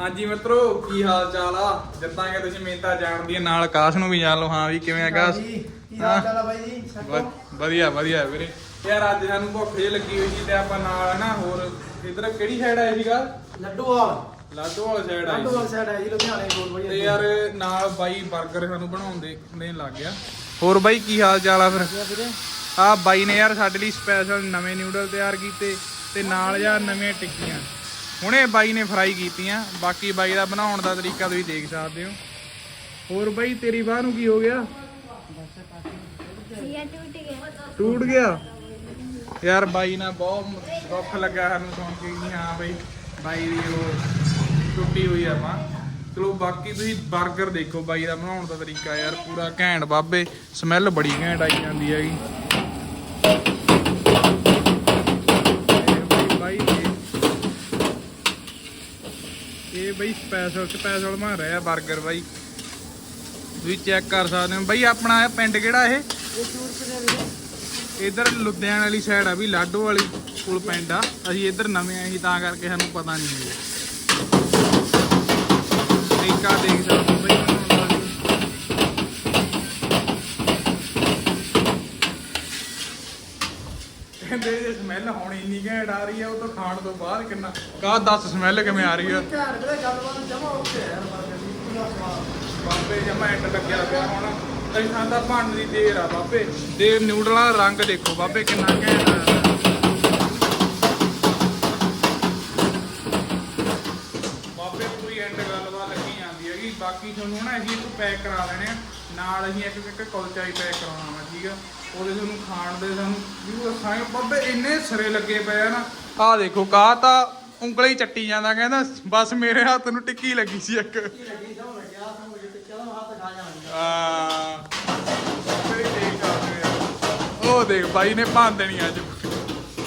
ਹਾਂਜੀ ਮਿੱਤਰੋ ਕੀ ਹਾਲ ਚਾਲ ਆ? ਜਿੱਦਾਂ ਕਿ ਤੁਸੀਂ ਮਿਹਨਤਾਂ ਜਾਣਦੀ ਨਾਲ ਆਕਾਸ਼ ਨੂੰ ਵੀ ਜਾਣ ਲਓ। ਹਾਂ ਵੀ ਕਿਵੇਂ ਆ ਆਕਾਸ਼? ਜੀ ਕੀ ਹਾਲ ਚਾਲ ਆ ਬਾਈ ਜੀ? ਸਭ ਵ- ਵਧੀਆ ਵਧੀਆ ਵੀਰੇ। ਯਾਰ ਅੱਜ ਸਾਨੂੰ ਭੁੱਖ ਜਿਹੀ ਲੱਗੀ ਹੋਈ ਸੀ ਤੇ ਆਪਾਂ ਨਾਲ ਨਾ ਹੋਰ ਇਧਰ ਕਿਹੜੀ ਸਾਈਡ ਆਇਆ ਸੀਗਾ? ਲੱਡੂਵਾਲ। ਲਾਡੋਵਾਲ ਸਾਈਡ ਆਈ ਲੱਡੂਵਾਲ ਸੀ ਸਾਈਡ ਹੈ ਜੀ ਲੁਧਿਆਣੇ ਕੋਲ ਬਾਈ ਤੇ ਯਾਰ ਨਾਲ ਬਾਈ 버ਗਰ ਸਾਨੂੰ ਬਣਾਉਣ ਦੇ ਦੇਣ ਲੱਗ ਗਿਆ। ਹੋਰ ਬਾਈ ਕੀ ਹਾਲ ਚਾਲ ਆ ਫਿਰ? ਵੀਰੇ। ਆ ਬਾਈ ਨੇ ਯਾਰ ਸਾਡੇ ਲਈ ਸਪੈਸ਼ਲ ਨਵੇਂ ਨਿਊਡਲ ਤਿਆਰ ਕੀਤੇ ਤੇ ਨਾਲ ਯਾਰ ਨਵੀਆਂ ਟਿੱਕੀਆਂ। ਹੁਣੇ ਬਾਈ ਨੇ ਫਰਾਈ ਕੀਤੀਆਂ ਬਾਕੀ ਬਾਈ ਦਾ ਬਣਾਉਣ ਦਾ ਤਰੀਕਾ ਤੁਸੀਂ ਦੇਖ ਸਕਦੇ ਹੋ। ਹੋਰ ਬਾਈ ਤੇਰੀ ਬਾਹ ਨੂੰ ਕੀ ਹੋ ਗਿਆ? ਟੁੱਟ ਗਿਆ। ਯਾਰ ਬਾਈ ਨਾਲ ਬਹੁਤ ਦੁੱਖ ਲੱਗਾ ਸਾਨੂੰ ਸੁਣ ਕੇ ਕਿ ਹਾਂ ਬਈ ਬਾਈ ਦੀ ਉਹ ਟੁੱਟੀ ਹੋਈ ਆ ਬਾਂਹ ਚਲੋ ਬਾਕੀ ਤੁਸੀਂ 버ਗਰ ਦੇਖੋ ਬਾਈ ਦਾ ਬਣਾਉਣ ਦਾ ਤਰੀਕਾ ਯਾਰ ਪੂਰਾ ਘੈਂਟ ਬਾਬੇ ਸਮੈਲ ਬੜੀ ਘੈਂਟ ਆਈ ਜਾਂਦੀ ਹੈਗੀ ਇਹ ਬਾਈ ਦੇ ਇਹ ਬਈ ਸਪੈਸ਼ਲ ਸਪੈਸ਼ਲ ਬਣ ਰਿਹਾ 버ਗਰ ਬਾਈ। ਤੁਸੀਂ ਚੈੱਕ ਕਰ ਸਕਦੇ ਹੋ। ਬਈ ਆਪਣਾ ਇਹ ਪਿੰਡ ਕਿਹੜਾ ਇਹ? ਇਹ ਟੂਰ ਕਿਨੇ ਵੀਰੇ ਇਧਰ ਲੁਧਿਆਣਾ ਵਾਲੀ ਸਾਈਡ ਆ ਵੀ ਲਾਡੋ ਵਾਲੀ ਕੋਲ ਪਿੰਡ ਆ। ਅਸੀਂ ਇਧਰ ਨਵੇਂ ਆਏ ਸੀ ਤਾਂ ਕਰਕੇ ਸਾਨੂੰ ਪਤਾ ਨਹੀਂ ਹੈ ਤਰੀਕਾ ਦੇਖ ਸਕਦੇ ਹੋ ਬਈ ਬਣਾਉਣ ਦਾ ਵੀ। ਕਹਿੰਦੇ ਜੇ ਸਮੈਲ ਹੁਣ ਇੰਨੀ ਘੈਂਟ ਆ ਰਹੀ ਆ ਉਹ ਤਾਂ ਖਾਣ ਤੋਂ ਬਾਅਦ ਕਿੰਨਾ ਕਾ ਦੱਸ ਸਮੈਲ ਕਿਵੇਂ ਆ ਰਹੀ ਆ? ਧਿਆਨ ਵੀਰੇ ਗੱਲਬਾਤ ਜਮਾ ਉੱਤੇ ਹੈ ਬਾਬੇ ਜਮਾ ਐਂਡ ਲੱਗਿਆ ਪਿਆ ਹੁਣ। ਅਸੀਂ ਖਾਂਦਾ ਬਣਨ ਦੀ ਦੇਰ ਆ ਬਾਬੇ। ਦੇ ਨਿਊਡਲਾਂ ਦਾ ਰੰਗ ਦੇਖੋ ਬਾਬੇ ਕਿੰਨਾ ਘੈਂਟ ਆ ਬਾਬੇ ਪੂਰੀ ਐਂਡ ਗੱਲਬਾਤ ਲੱਗੀ ਜਾਂਦੀ ਹੈਗੀ। ਬਾਕੀ ਤੁਹਾਨੂੰ ਨਾ ਅਸੀਂ ਇੱਕ ਪੈਕ ਕਰਾ ਲੈਣੇ ਆ। ਨਾਲ ਅਸੀਂ ਇੱਕ ਇੱਕ ਕੁਲਚਾ ਹੀ ਪੈਕ ਕਰਾਉਣਾ ਵਾ ਠੀਕ ਆ? ਉਹਦੇ ਤੁਹਾਨੂੰ ਖਾਣ ਦੇ ਸਾਨੂੰ ਵੀ ਦੱਸਾਂਗੇ। ਬਾਬੇ ਇੰਨੇ ਸਿਰੇ ਲੱਗੇ ਪਏ ਆ ਨਾ। ਆਹ ਦੇਖੋ ਕਾ ਤਾਂ ਉਂਗਲਾਂ ਹੀ ਚੱਟੀ ਜਾਂਦਾ ਕਹਿੰਦਾ। ਬਸ ਮੇਰੇ ਹੱਥ ਨੂੰ ਟਿੱਕੀ ਲੱਗੀ ਸੀ ਇੱਕ। ਲੱਗੀ ਲੱਗਿਆ ਮੁਝੇ ਚਲੋ ਹੱਥ ਖਾ ਜਾਣਾ ਆ ਉਹ ਦੇਖ ਬਾਈ ਨੇ ਭੰਨ ਦੇਣੀ ਅੱਜ।